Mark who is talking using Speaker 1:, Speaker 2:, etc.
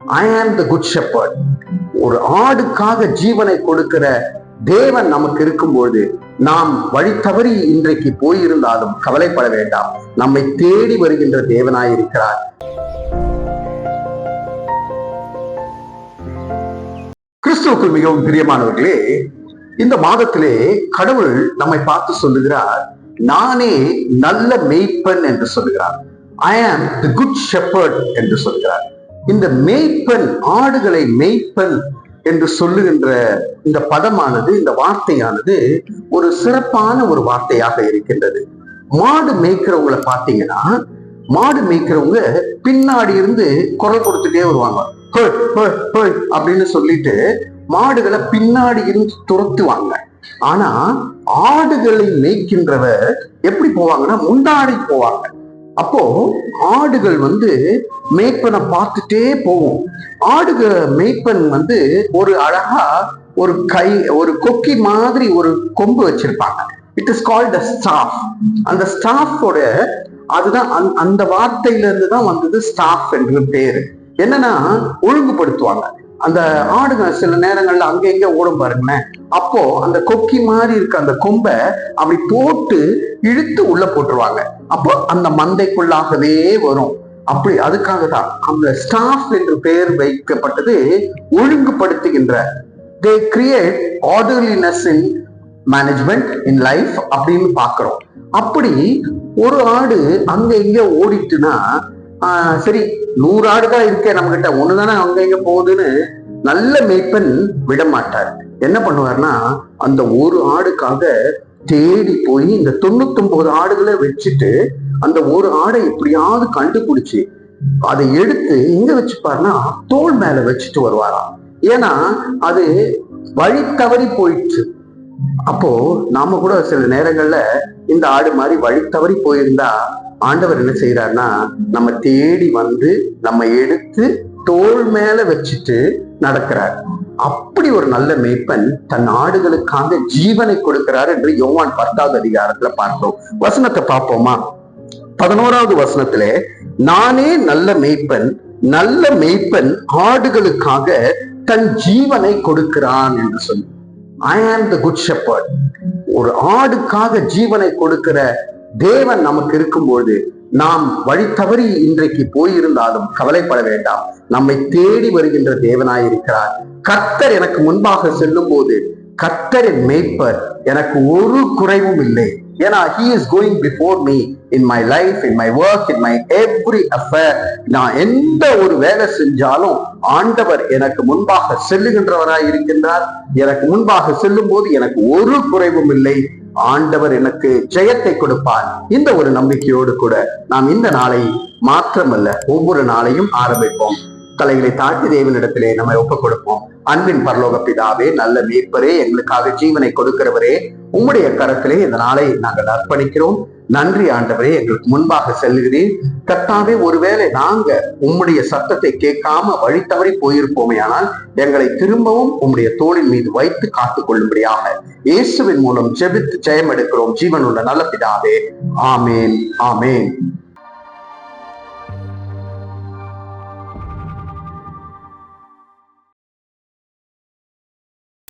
Speaker 1: ஐ ஆம் the good shepherd ஒரு ஆடுக்காக ஜீவனை கொடுக்கிற தேவன் நமக்கு இருக்கும்போது நாம் வழி தவறி இன்றைக்கு போயிருந்தாலும் கவலைப்பட வேண்டாம். நம்மை தேடி வருகின்ற தேவனாயிருக்கிறார் கிறிஸ்துவுக்குள் மிகவும் பிரியமானவர்களே இந்த மாதத்திலே கடவுள் நம்மை பார்த்து சொல்லுகிறார் நானே நல்ல மெய்ப்பன் என்று சொல்லுகிறார். ஐ ஆம் தி குட் ஷெப்பர்ட் என்று சொல்கிறார் இந்த மேய்ப்பன் ஆடுகளை மேய்ப்பன் என்று சொல்லுகின்ற இந்த பதமானது இந்த வார்த்தையானது ஒரு சிறப்பான ஒரு வார்த்தையாக இருக்கின்றது. மாடு மேய்க்கிறவங்களை பார்த்தீங்கன்னா மாடு மேய்க்கிறவங்க பின்னாடி இருந்து குரல் கொடுத்துட்டே வருவாங்க. அப்படின்னு சொல்லிட்டு மாடுகளை பின்னாடி இருந்து துரத்துவாங்க. ஆனா ஆடுகளை மேய்க்கின்றவர் எப்படி போவாங்கன்னா முன்னாடி போவாங்க. அப்போ ஆடுகள் வந்து மேய்ப்பனை பார்த்துட்டே போகும். ஆடுக மேய்ப்பன் வந்து ஒரு அழகா ஒரு கை ஒரு கொக்கி மாதிரி ஒரு கொம்பு வச்சிருப்பாங்க. இட் இஸ் கால்ட் ஸ்டாஃப் அந்த ஸ்டாஃபோட அதுதான் அந்த- அந்த வார்த்தையில இருந்து தான் வந்தது ஸ்டாஃப் என்று பேரு. என்னன்னா ஒழுங்குபடுத்துவாங்க. அந்த ஆடுங்க சில நேரங்கள்ல அங்க எங்க ஓடும் பாருங்களேன். அப்போ அந்த கொக்கி மாதிரி இருக்க அந்த கொம்பை அப்படி போட்டு இழுத்து உள்ள போட்டுருவாங்க. அப்போ அந்த மந்தைக்குள்ளாகவே வரும். அப்படி அதுக்காக தான் அந்த ஸ்டாஃப் என்று பெயர் வைக்கப்பட்டது ஒழுங்குபடுத்துகின்ற. They create orderliness in management in life அப்படின்னு பாக்குறோம் அப்படி ஒரு ஆடு அங்க இங்க ஓடிட்டுனா ஆஹ், சரி நூறு ஆடு தான் இருக்கே நம்ம கிட்ட ஒண்ணுதானே அங்க இங்க போகுதுன்னு நல்ல மேய்ப்பன் விட மாட்டார் என்ன பண்ணுவார்னா அந்த ஒரு ஆடுக்காக தேடி போய் இந்த தொண்ணூத்தொன்பது ஆடுகளை வச்சுட்டு அந்த ஒரு ஆடை எப்படியாவது கண்டுபிடிச்சு அதை எடுத்து எங்க வச்சுப்பாருன்னா தோல் மேல வச்சுட்டு வருவாராம். ஏன்னா அது வழி தவறி போயிடுச்சு. அப்போ நாம கூட சில நேரங்கள்ல இந்த ஆடு மாதிரி வழி தவறி போயிருந்தா ஆண்டவர் என்ன செய்யறாருன்னா நம்ம தேடி வந்து நம்ம எடுத்து தோல் மேல வச்சுட்டு நடக்கிறார். அப்படி ஒரு நல்ல மேய்ப்பன் தன் ஆடுகளுக்காக ஜீவனை கொடுக்கிறார் என்று யோவான் பத்தாவது அதிகாரத்துல பார்த்தோம் வசனத்தை பார்ப்போமா? பதினோராவது வசனத்திலே நானே நல்ல மேய்ப்பன் நல்ல மேய்ப்பன் ஆடுகளுக்காக தன் ஜீவனை கொடுக்கிறான் என்று சொல்லி. ஐ ஆம் த குட் ஷெப்பர்ட் ஒரு ஆடுக்காக ஜீவனை கொடுக்கிற தேவன் நமக்கு இருக்கும்போது நாம் வழி தவறி இன்றைக்கு போயிருந்தாலும் கவலைப்பட வேண்டாம். நம்மை தேடி வருகின்ற தேவனாயிருக்கிறார். கர்த்தர் எனக்கு முன்பாக செல்லும் போது கத்தரின் மேய்ப்பர் எனக்கு ஒரு குறைவும் இல்லை. ஏன்னா he is going before me in my life in my work in my every affair நான் எந்த ஒரு வேலை செஞ்சாலும் ஆண்டவர் எனக்கு முன்பாக செல்லுகின்றவராய் இருக்கின்றார். எனக்கு முன்பாக செல்லும் போது எனக்கு ஒரு குறைவும் இல்லை. ஆண்டவர் எனக்கு ஜெயத்தை கொடுப்பார். இந்த ஒரு நம்பிக்கையோடு கூட நாம் இந்த நாளை மாற்றமல்ல ஒவ்வொரு நாளையும் ஆரம்பிப்போம். தலைகளை தாழ்த்தி தேவனிடத்திலே நம்மை ஒப்புக் கொடுப்போம் அன்பின் பரலோக பிதாவே நல்ல மீட்பரே எங்களுக்காக ஜீவனை கொடுக்கிறவரே உம்முடைய கரத்திலே இந்த நாளை நாங்கள் அர்ப்பணிக்கிறோம். நன்றி ஆண்டவரே எங்களுக்கு முன்பாக செல்கிறேன் கர்த்தாவே ஒருவேளை நாங்க உம்முடைய சத்தத்தை கேட்காம வழி தவறி போயிருப்போமே ஆனால் எங்களை திரும்பவும் உம்முடைய தோளின் மீது வைத்து காத்துக் கொள்ளும்படியாக இயேசுவின் மூலம் ஜெபித்து ஜெயம் எடுக்கிறோம் ஜீவனுள்ள நல்ல பிதாவே ஆமேன் ஆமேன்.